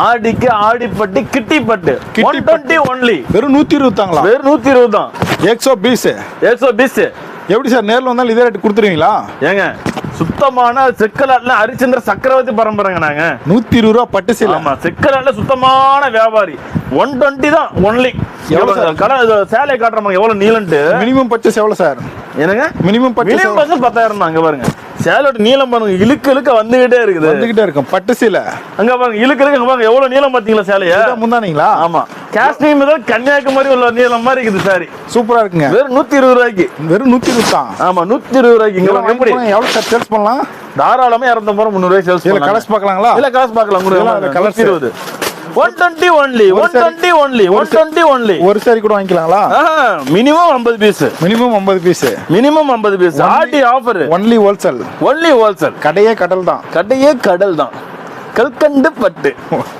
ஆடிக்கு ஆடிப்பட்டு கிட்டிப்பட்டு. கிட்டி ஒன் டுவெண்ட்டி ஒன்லி வெறும் நூத்தி இருபத்தாங்களா வெறும் நூத்தி இருபது தான் எக்ஸோ பீஸ் ஏசோ பீஸ் எப்படி சார் நேர்ல வந்தாலும் இதே ரேட் கொடுத்துருவீங்களா? ஏங்க சுத்தமான செக்கலாட்ல ஹரிச்சந்திர சக்கரவர்த்தி பரம்பரைங்க நாங்க. நூத்தி இருபது ரூபா பட்டு சீலை. ஆமா செக்கலாட்ல சுத்தமான வியாபாரி. ஒன் டுவெண்ட்டி தான் ஒன்லி எவ்வளவு சார்? கடை இது சேலையை காட்டுறமாங்க எவ்வளவு நீளன்ட்டு. மினிமம் பர்ச்சேஸ் எவ்வளவு சார். என்னங்க? மினிமம் பர்ச்சேஸ் பத்தாயிரம் தான் அங்க பாருங்க. சேலோட நீளம் பாருங்க இழுக்க இழுக்க வந்துகிட்டே இருக்குது. வந்துகிட்டே இருக்கும். பட்டு சீலை. அங்க பாருங்க இழுக்க இழுக்க பாருங்க எவ்வளவு நீளம் பாத்தீங்களா சேலைய? முந்தானீங்களா? ஆமா. காஷ்மீர் முதல் கன்னியாகுமரி உள்ள நீளம் மாதிரி இருக்குது சாரி சூப்பரா இருக்குங்க. வெறும் நூத்தி இருபது ரூபாய்க்கு. வெறும் நூத்தி இருபது தான். ஆமா நூத்தி இருபது ரூபாய்க்கு. இங்க எப்படி? எவ்வளவு சேல்ஸ் பண்ணலாம்? தாராளமா இரநூத்தம்பது முந்நூறு ரூபாய் சேல்ஸ் கலர்ஸ் பார்க்கலாங்களா? இல்ல உங்களுக்கு colours. கலர்ஸ் இருபது. ஒன் டுவெண்ட்டி ஒன்லி ஒரு one twenty only one twenty only ஒரு சாரி கூட வாங்கிக்கலாங்களா? மினிமம் ஐம்பது பீஸ் மினிமம் ஐம்பது பீஸ் மினிமம் ஐம்பது piece Aadi offer only wholesale only wholesale கடையே கடல் தான் கடையே கடல் தான் கல்கண்டு பட்டு.